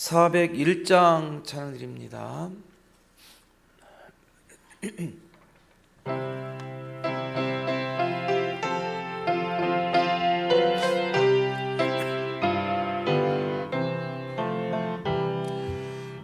401장 찬양 드립니다.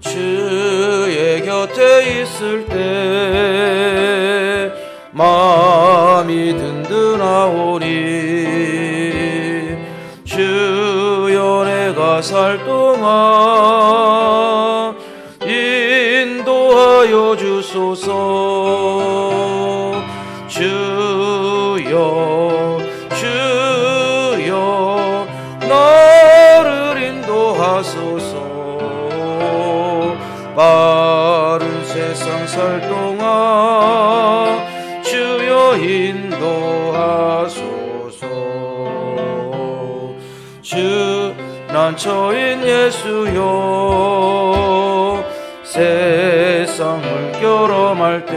주의 곁에 있을 때 마음이 든든하오니 살 동안 인도하여 주소서 난처인 예수여 세상을 결함할 때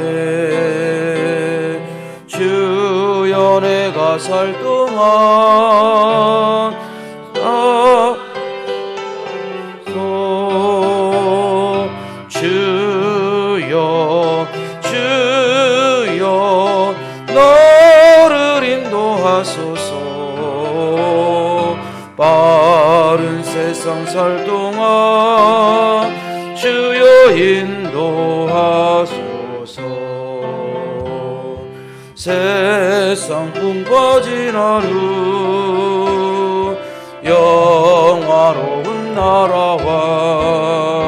주여 내가 살 동안 세상 살 동안 주여 인도하소서. 세상 꿈꿔진 하루 영화로운 나라와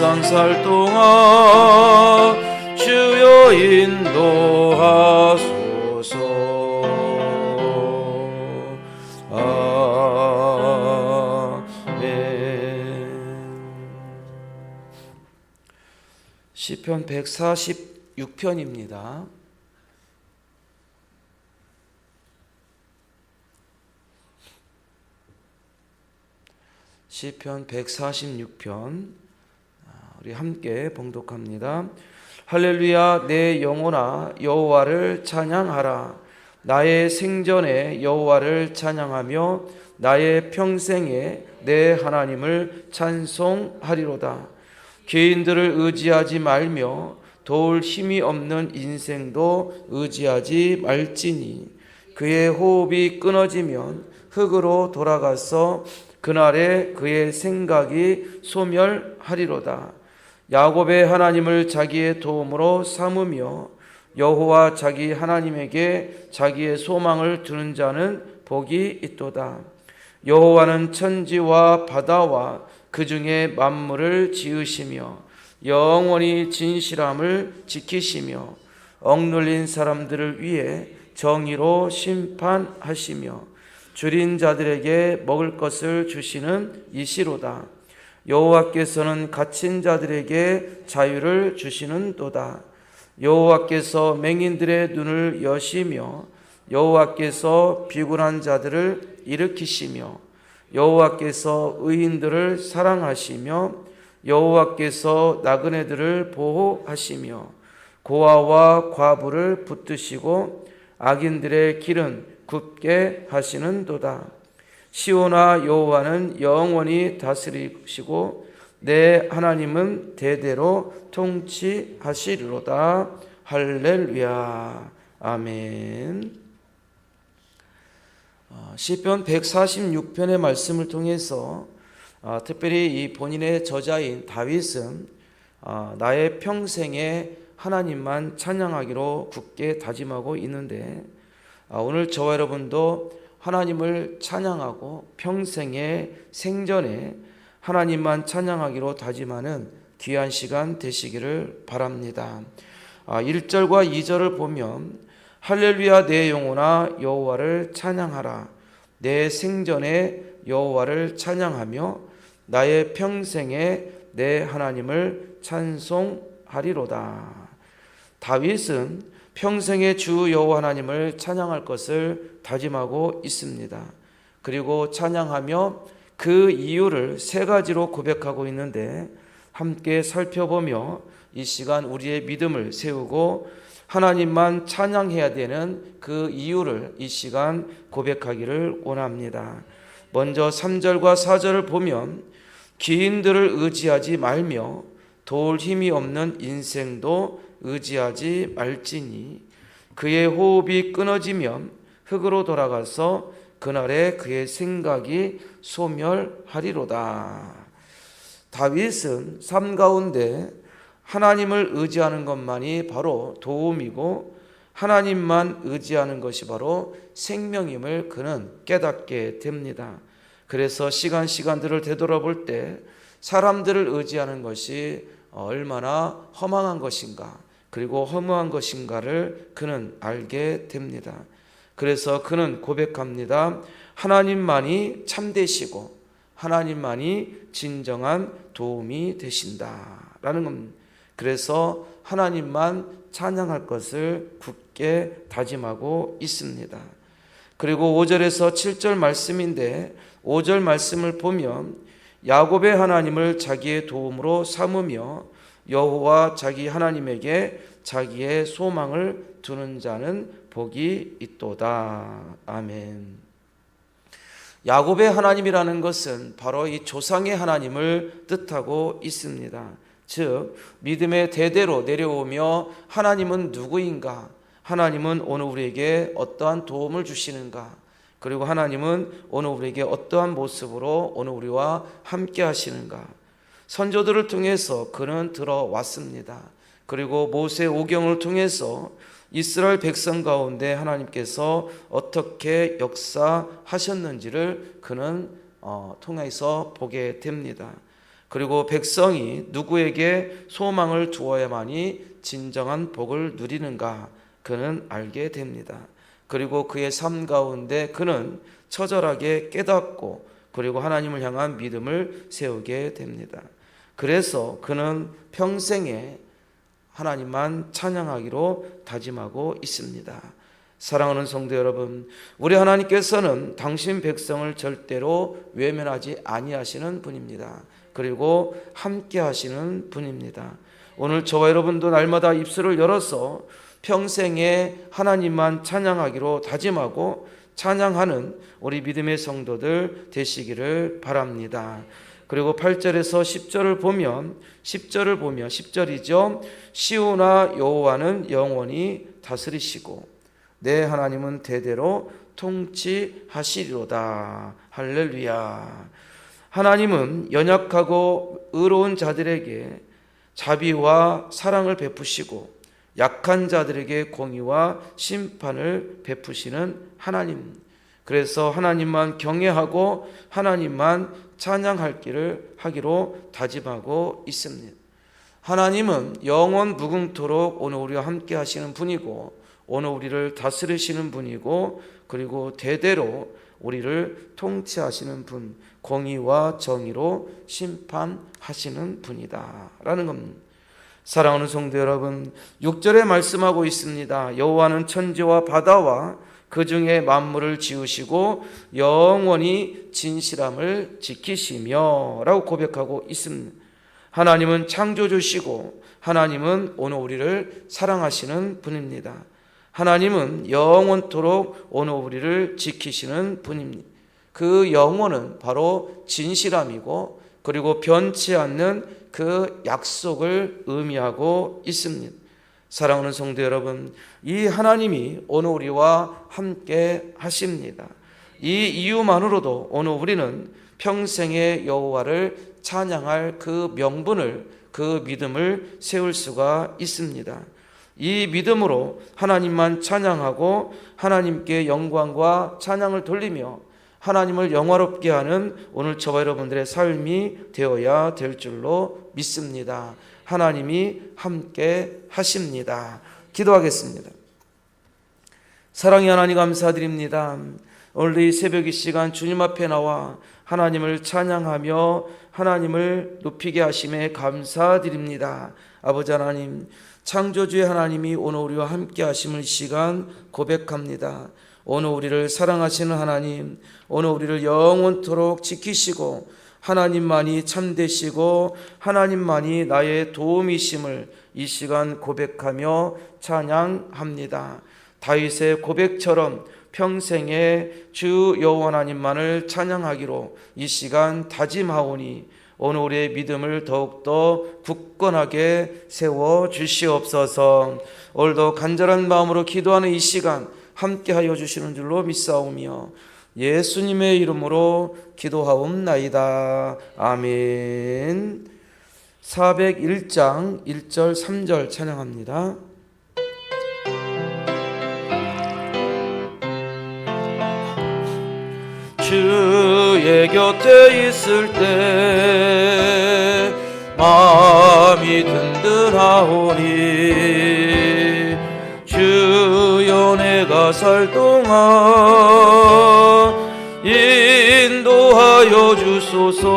른 세상 살 동안 주여 인도하소서. 시편 146편입니다. 시편 146편 우리 함께 봉독합니다. 할렐루야 내 영혼아 여호와를 찬양하라 나의 생전에 여호와를 찬양하며 나의 평생에 내 하나님을 찬송하리로다 개인들을 의지하지 말며 도울 힘이 없는 인생도 의지하지 말지니 그의 호흡이 끊어지면 흙으로 돌아가서 그날에 그의 생각이 소멸하리로다. 야곱의 하나님을 자기의 도움으로 삼으며 여호와 자기 하나님에게 자기의 소망을 두는 자는 복이 있도다. 여호와는 천지와 바다와 그 중에 만물을 지으시며 영원히 진실함을 지키시며 억눌린 사람들을 위해 정의로 심판하시며 줄인 자들에게 먹을 것을 주시는 이시로다. 여호와께서는 갇힌 자들에게 자유를 주시는도다. 여호와께서 맹인들의 눈을 여시며 여호와께서 비굴한 자들을 일으키시며 여호와께서 의인들을 사랑하시며 여호와께서 나그네들을 보호하시며 고아와 과부를 붙드시고 악인들의 길은 굽게 하시는도다. 시오나 여호와는 영원히 다스리시고 내 하나님은 대대로 통치하시리로다. 할렐루야. 아멘. 어, 시편 146편의 말씀을 통해서 어, 특별히 이 본인의 저자인 다윗은 어, 나의 평생에 하나님만 찬양하기로 굳게 다짐하고 있는데 오늘 저와 여러분도 하나님을 찬양하고 평생의 생전에 하나님만 찬양하기로 다짐하는 귀한 시간 되시기를 바랍니다. 1절과 2절을 보면 할렐루야 내 영혼아 여호와를 찬양하라 내 생전에 여호와를 찬양하며 나의 평생에 내 하나님을 찬송하리로다. 다윗은 평생에 주 여호와 하나님을 찬양할 것을 다짐하고 있습니다. 그리고 찬양하며 그 이유를 세 가지로 고백하고 있는데 함께 살펴보며 이 시간 우리의 믿음을 세우고 하나님만 찬양해야 되는 그 이유를 이 시간 고백하기를 원합니다. 먼저 3절과 4절을 보면 기인들을 의지하지 말며 도울 힘이 없는 인생도 의지하지 말지니 그의 호흡이 끊어지면 흙으로 돌아가서 그날에 그의 생각이 소멸하리로다. 다윗은 삶 가운데 하나님을 의지하는 것만이 바로 도움이고 하나님만 의지하는 것이 바로 생명임을 그는 깨닫게 됩니다. 그래서 시간 시간들을 되돌아볼 때 사람들을 의지하는 것이 얼마나 허망한 것인가 그리고 허무한 것인가를 그는 알게 됩니다. 그래서 그는 고백합니다. 하나님만이 참되시고 하나님만이 진정한 도움이 되신다라는 겁니다. 그래서 하나님만 찬양할 것을 굳게 다짐하고 있습니다. 그리고 5절에서 7절 말씀인데 5절 말씀을 보면 야곱의 하나님을 자기의 도움으로 삼으며 여호와 자기 하나님에게 자기의 소망을 두는 자는 복이 있도다. 아멘. 야곱의 하나님이라는 것은 바로 이 조상의 하나님을 뜻하고 있습니다. 즉 믿음의 대대로 내려오며 하나님은 누구인가? 하나님은 오늘 우리에게 어떠한 도움을 주시는가? 그리고 하나님은 오늘 우리에게 어떠한 모습으로 오늘 우리와 함께 하시는가? 선조들을 통해서 그는 들어왔습니다. 그리고 모세 오경을 통해서 이스라엘 백성 가운데 하나님께서 어떻게 역사하셨는지를 그는 어, 통해서 보게 됩니다. 그리고 백성이 누구에게 소망을 두어야만이 진정한 복을 누리는가 그는 알게 됩니다. 그리고 그의 삶 가운데 그는 처절하게 깨닫고 그리고 하나님을 향한 믿음을 세우게 됩니다. 그래서 그는 평생에 하나님만 찬양하기로 다짐하고 있습니다. 사랑하는 성도 여러분, 우리 하나님께서는 당신 백성을 절대로 외면하지 아니하시는 분입니다. 그리고 함께 하시는 분입니다. 오늘 저와 여러분도 날마다 입술을 열어서 평생에 하나님만 찬양하기로 다짐하고 찬양하는 우리 믿음의 성도들 되시기를 바랍니다. 그리고 8절에서 10절을 보면 10절을 보면 10절이죠. 시오나 여호와는 영원히 다스리시고 내 하나님은 대대로 통치하시리로다. 할렐루야. 하나님은 연약하고 의로운 자들에게 자비와 사랑을 베푸시고 약한 자들에게 공의와 심판을 베푸시는 하나님. 그래서 하나님만 경외하고 하나님만 찬양할 길을 하기로 다짐하고 있습니다. 하나님은 영원 무궁토록 오늘 우리와 함께 하시는 분이고 오늘 우리를 다스리시는 분이고 그리고 대대로 우리를 통치하시는 분, 공의와 정의로 심판하시는 분이다라는 겁니다. 사랑하는 성도 여러분, 6절에 말씀하고 있습니다. 여호와는 천지와 바다와 그 중에 만물을 지으시고 영원히 진실함을 지키시며라고 고백하고 있습니다. 하나님은 창조주시고 하나님은 오늘 우리를 사랑하시는 분입니다. 하나님은 영원토록 오늘 우리를 지키시는 분입니다. 그 영원은 바로 진실함이고 그리고 변치 않는 그 약속을 의미하고 있습니다. 사랑하는 성도 여러분, 이 하나님이 오늘 우리와 함께 하십니다. 이 이유만으로도 오늘 우리는 평생의 여호와를 찬양할 그 명분을 그 믿음을 세울 수가 있습니다. 이 믿음으로 하나님만 찬양하고 하나님께 영광과 찬양을 돌리며 하나님을 영화롭게 하는 오늘 저와 여러분들의 삶이 되어야 될 줄로 믿습니다. 하나님이 함께 하십니다. 기도하겠습니다. 사랑의 하나님 감사드립니다. 오늘 이 새벽 이 시간 주님 앞에 나와 하나님을 찬양하며 하나님을 높이게 하심에 감사드립니다. 아버지 하나님, 창조주의 하나님이 오늘 우리와 함께 하심을 시간 고백합니다. 오늘 우리를 사랑하시는 하나님, 오늘 우리를 영원토록 지키시고 하나님만이 참되시고 하나님만이 나의 도움이심을 이 시간 고백하며 찬양합니다. 다윗의 고백처럼 평생에 주 여호와 하나님만을 찬양하기로 이 시간 다짐하오니 오늘 우리의 믿음을 더욱더 굳건하게 세워 주시옵소서. 오늘도 간절한 마음으로 기도하는 이 시간 함께하여 주시는 줄로 믿사오며 예수님의 이름으로 기도하옵나이다. 아멘. 401장 1절 3절 찬양합니다. 주의 곁에 있을 때 마음이 든든하오니 주여 내가 살 동안 주소서.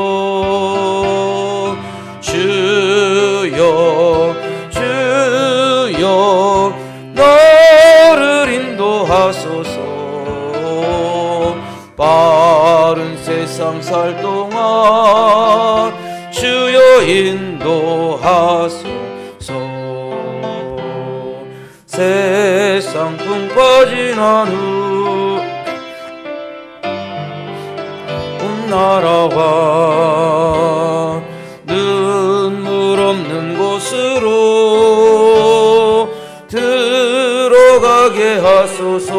주여 주여 나를 인도하소서. 빠른 세상 살 동안 주여 인도하소서. 세상 꿈과 지난 후 나라와. 눈물 없는 곳으로 들어가게 하소서.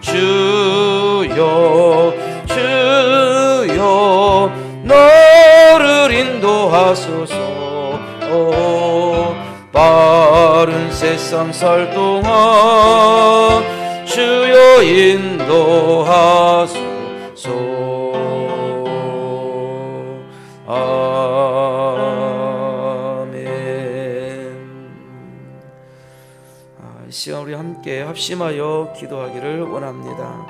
주여 주여 나를 인도하소서. 빠른 세상 살 동안 주여 인도하소서 시간 우리 함께 합심하여 기도하기를 원합니다.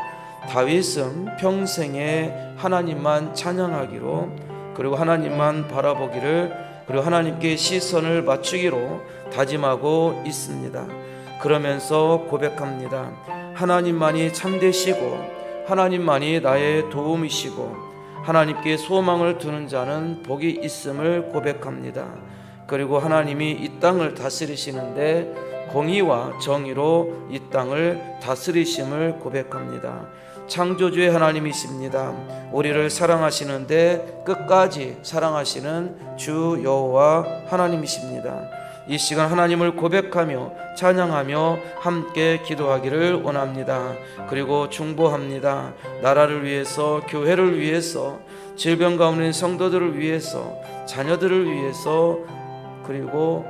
다윗은 평생에 하나님만 찬양하기로 그리고 하나님만 바라보기를 그리고 하나님께 시선을 맞추기로 다짐하고 있습니다. 그러면서 고백합니다. 하나님만이 참되시고 하나님만이 나의 도움이시고 하나님께 소망을 두는 자는 복이 있음을 고백합니다. 그리고 하나님이 이 땅을 다스리시는데 공의와 정의로 이 땅을 다스리심을 고백합니다. 창조주의 하나님이십니다. 우리를 사랑하시는데 끝까지 사랑하시는 주 여호와 하나님이십니다. 이 시간 하나님을 고백하며 찬양하며 함께 기도하기를 원합니다. 그리고 중보합니다. 나라를 위해서, 교회를 위해서, 질병 가운데 성도들을 위해서, 자녀들을 위해서, 그리고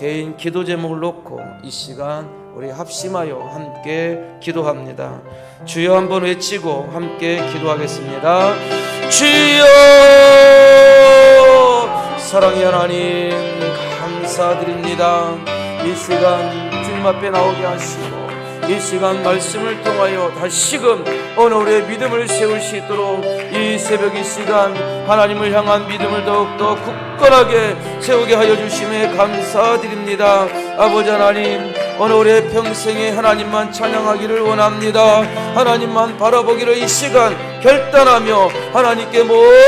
개인 기도 제목을 놓고 이 시간 우리 합심하여 함께 기도합니다. 주여 한번 외치고 함께 기도하겠습니다. 주여 사랑의 하나님 감사드립니다. 이 시간 주님 앞에 나오게 하시고 이 시간 말씀을 통하여 다시금 오늘 우리의 믿음을 세울 수 있도록 이 새벽 이 시간 하나님을 향한 믿음을 더욱더 굳건하게 세우게 하여 주심에 감사드립니다. 아버지 하나님 오늘 우리의 평생에 하나님만 찬양하기를 원합니다. 하나님만 바라보기를 이 시간 결단하며 하나님께 모든